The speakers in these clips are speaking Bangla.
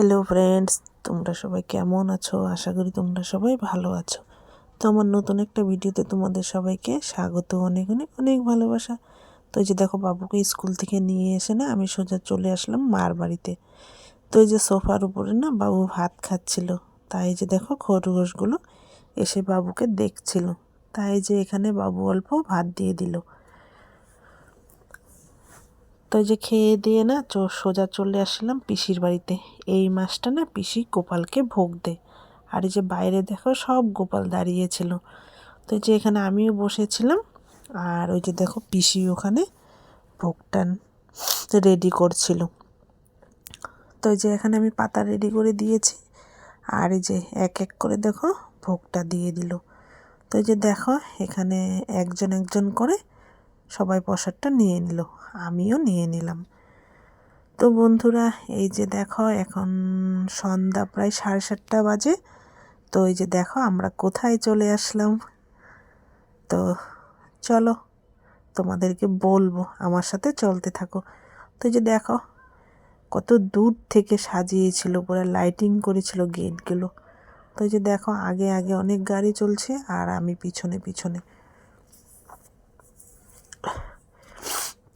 হ্যালো ফ্রেন্ডস তোমরা সবাই কেমন আছো? আশা করি তোমরা সবাই ভালো আছো। তো আমার নতুন একটা ভিডিওতে তোমাদের সবাইকে স্বাগত, অনেক অনেক অনেক ভালোবাসা। তো এই যে দেখো, বাবুকে স্কুল থেকে নিয়ে এসে না আমি সোজা চলে আসলাম মার বাড়িতে। তো এই যে সোফার উপরে না বাবু ভাত খাচ্ছিল। তাই যে দেখো, খরগোশগুলো এসে বাবুকে দেখছিল। তাই যে এখানে বাবু অল্প ভাত দিয়ে দিল। তো যে খেয়ে দিয়ে না সোজা চলে আসলাম পিসির বাড়িতে। এই মাসটা না পিসি গোপালকে ভোগ দেয় আর এই যে বাইরে দেখো সব গোপাল দাঁড়িয়েছিল। তো যে এখানে আমিও বসেছিলাম, আর ওই যে দেখো পিসি ওখানে ভোগটা রেডি করছিল। তো যে এখানে আমি পাতা রেডি করে দিয়েছি, আর এই যে এক এক করে দেখো ভোগটা দিয়ে দিল। তো যে দেখো এখানে একজন একজন করে সবাই প্রসাদটা নিয়ে নিল, আমিও নিয়ে নিলাম। তো বন্ধুরা, এই যে দেখো, এখন সন্ধ্যা প্রায় সাড়ে সাতটা বাজে। তো এই যে দেখো, আমরা কোথায় চলে আসলাম? তো চলো, তোমাদেরকে বলব, আমার সাথে চলতে থাকো। তো যে দেখো, কত দূর থেকে সাজিয়েছিল, পুরো লাইটিং করেছিল গেটগুলো তো যে দেখো, আগে আগে অনেক গাড়ি চলছে, আর আমি পিছনে পিছনে।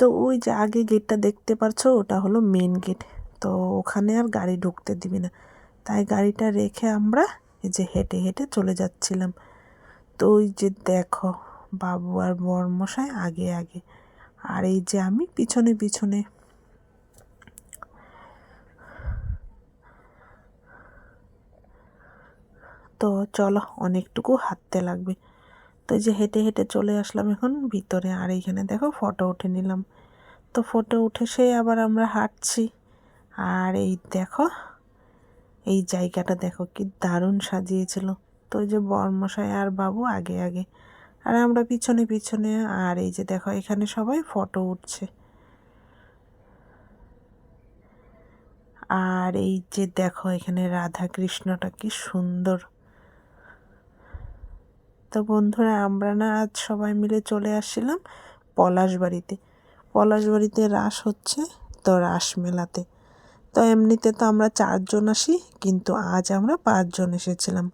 তো ওই যে আগে গেটটা দেখতে পারছ, ওটা হলো মেন গেট তো ওখানে আর গাড়ি ঢুকতে দিবি না। তাই গাড়িটা রেখে আমরা এই যে হেঁটে হেঁটে চলে যাচ্ছিলাম। তো ওই যে দেখো, বাবু আর বরমশাই আগে আগে। আর এই যে আমি পিছনে পিছনে। তো চলো, অনেকটুকু হাঁটতে লাগবে। তো যে হেঁটে হেঁটে চলে আসলাম এখন, ভিতরে আর এইখানে দেখো ফটো উঠে নিলাম। তো ফটো উঠে সে আবার আমরা হাঁটছি। আর এই দেখো, এই জায়গাটা দেখো কি দারুণ সাজিয়েছিল। তো ওই যে বর্মশাই আর বাবু আগে আগে। আর আমরা পিছনে পিছনে আর এই যে দেখো এখানে সবাই ফটো উঠছে। আর এই যে দেখো এখানে রাধা কৃষ্ণটা কি সুন্দর। তো বন্ধুরা, আমরা না আজ সবাই মিলে চলে আসছিলাম পলাশ বাড়িতে। পলাশ বাড়িতে রাস হচ্ছে তো রাস মেলাতে। তো এমনিতে তো আমরা চারজন আসি, কিন্তু আজ আমরা পাঁচজন এসেছিলাম।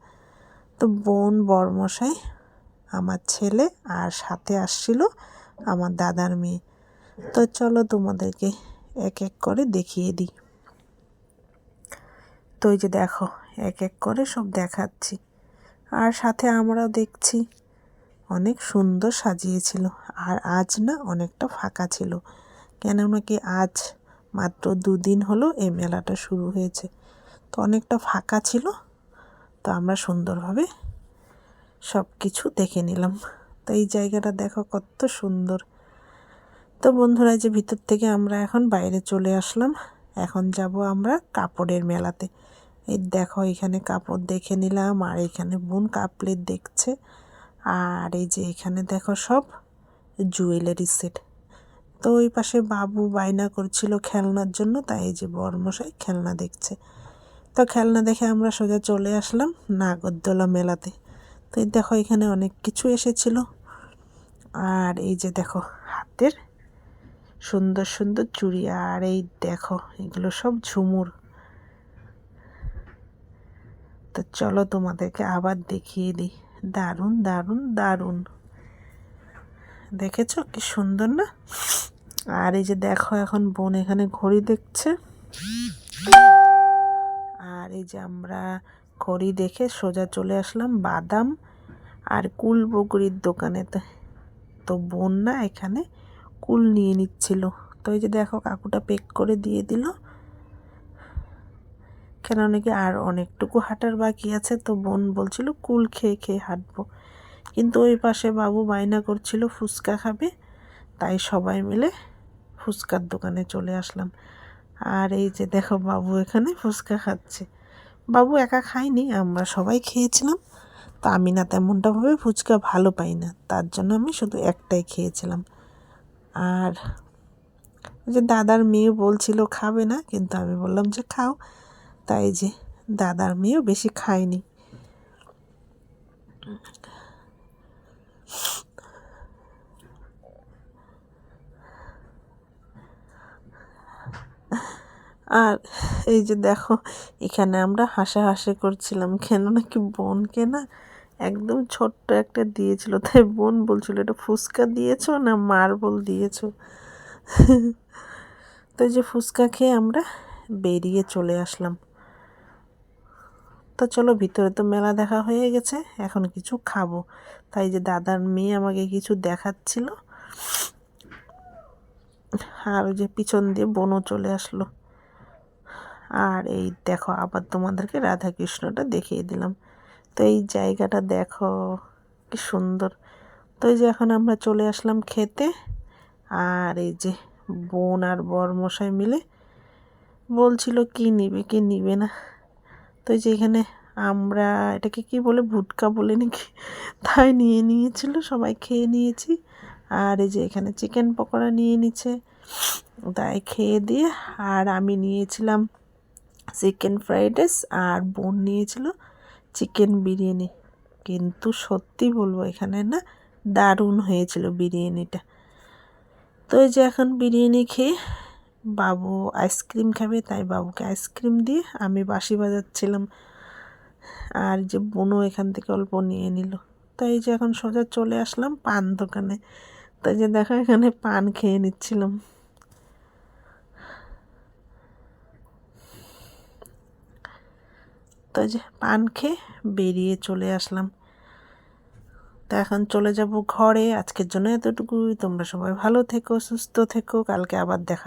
তো বোন বরমশাই, আমার ছেলে আর সাথে আসছিল আমার দাদার মেয়ে। তো চলো তোমাদেরকে এক এক করে দেখিয়ে দিই। তো এই যে দেখো, এক এক করে সব দেখাচ্ছি। আর সাথে আমরাও দেখছি। অনেক সুন্দর সাজিয়েছিল। আর আজ না অনেকটা ফাঁকা ছিল। কেননা কি আজ মাত্র দুদিন হলো এই মেলাটা শুরু হয়েছে। তো অনেকটা ফাঁকা ছিল। তো আমরা সুন্দরভাবে সব কিছু দেখে নিলাম। তো এই জায়গাটা দেখো কত সুন্দর। তো বন্ধুরা যে ভিতর থেকে আমরা এখন বাইরে চলে আসলাম। এখন যাব আমরা কাপড়ের মেলাতে। এই দেখো এখানে কাপড় দেখে নিলাম, আর এখানে বোন কাপলেট দেখছে। আর এই যে এখানে দেখো সব জুয়েলারি সেট। তো ওই পাশে বাবু বায়না করছিল খেলনার জন্য, তাই এই যে বর্মশাই খেলনা দেখছে। তো খেলনা দেখে আমরা সোজা চলে আসলাম নাগরদোলা মেলাতে। তো এই দেখো এখানে অনেক কিছু এসেছিল। আর এই যে দেখো হাতের সুন্দর সুন্দর চুড়ি, আর এই দেখো এগুলো সব ঝুমুর। তো চলো তোমাদেরকে আবার দেখিয়ে দিই। দারুণ দারুণ দারুণ। দেখেছ কি সুন্দর না? আর এই যে দেখো এখন বোন এখানে ঘড়ি দেখছে। আর এই যে আমরা ঘড়ি দেখে সোজা চলে আসলাম বাদাম আর কুল বকরির দোকানে। তো বোন না এখানে কুল নিয়ে নিচ্ছিল। তো এই যে দেখো কাকুটা পেক করে দিয়ে দিল। কেন নাকি আর অনেকটুকু হাঁটার বাকি আছে। তো বোন বলছিল, কুল খেয়ে খেয়ে হাঁটবো। কিন্তু ওই পাশে বাবু বায়না করছিল, ফুচকা খাবে? তাই সবাই মিলে ফুচকার দোকানে চলে আসলাম। আর এই যে দেখো বাবু এখানে ফুচকা খাচ্ছে। বাবু একা খায়নি, আমরা সবাই খেয়েছিলাম। তো আমি না তেমনটাভাবে ফুচকা ভালো পাই না, তার জন্য আমি শুধু একটাই খেয়েছিলাম। আর যে দাদার মেয়ে বলছিল, খাবে না? কিন্তু আমি বললাম যে, খাও। তাই যে দাদার মেয়েও বেশি খায়নি। আর এই যে দেখো, এখানে আমরা হাসা হাসাহাসি করছিলাম, কেন নাকি বোনকে না একদম ছোট্ট একটা দিয়েছিল, তাই বোন বলছিল, এটা ফুচকা দিয়েছ না মার্বল দিয়েছ? তো যে ফুচকা খেয়ে আমরা বেরিয়ে চলে আসলাম। তো চলো ভিতরে তো মেলা দেখা হয়ে গেছে, এখন কিছু খাব। তাই যে দাদার মেয়ে আমাকে কিছু দেখাচ্ছিল। আর ওই যে পিছন দিয়ে বনও চলে আসলো। আর এই দেখো, আবার তোমাদেরকে রাধা কৃষ্ণটা দেখিয়ে দিলাম। তো এই জায়গাটা দেখো, কি সুন্দর। তো এই যে এখন আমরা চলে আসলাম খেতে। আর এই যে বোন আর বর মশাই মিলে বলছিল, কি নিবে কি নিবে না? তো যে এখানে আমরা এটাকে কি বলে, ভুটকা বলে নাকি, তাই নিয়ে নিয়েছিল, সবাই খেয়ে নিয়েছি। আর এই যে এখানে চিকেন পকোড়া নিয়ে নিচ্ছে, তাই খেয়ে দিয়ে। আর আমি নিয়েছিলাম চিকেন ফ্রাইড রাইস আর বোন নিয়েছিল চিকেন বিরিয়ানি। কিন্তু সত্যি বলব, এখানে না দারুণ হয়েছিল বিরিয়ানিটা। তো এই যে এখন বিরিয়ানি খেয়ে বাবু আইসক্রিম খাবে, তাই বাবুকে আইসক্রিম দিয়ে আমি বাঁশি বাজাচ্ছিলাম। আর যে বোনও এখান থেকে অল্প নিয়ে নিল। তাই যে এখন সোজা চলে আসলাম পান দোকানে। তাই যে দেখো এখানে পান খেয়ে নিচ্ছিলাম। তাই যে পান খেয়ে বেরিয়ে চলে আসলাম। তো এখন চলে যাব ঘরে। আজকের জন্য এতটুকুই। তোমরা সবাই ভালো থেকো, সুস্থ থেকো। কালকে আবার দেখা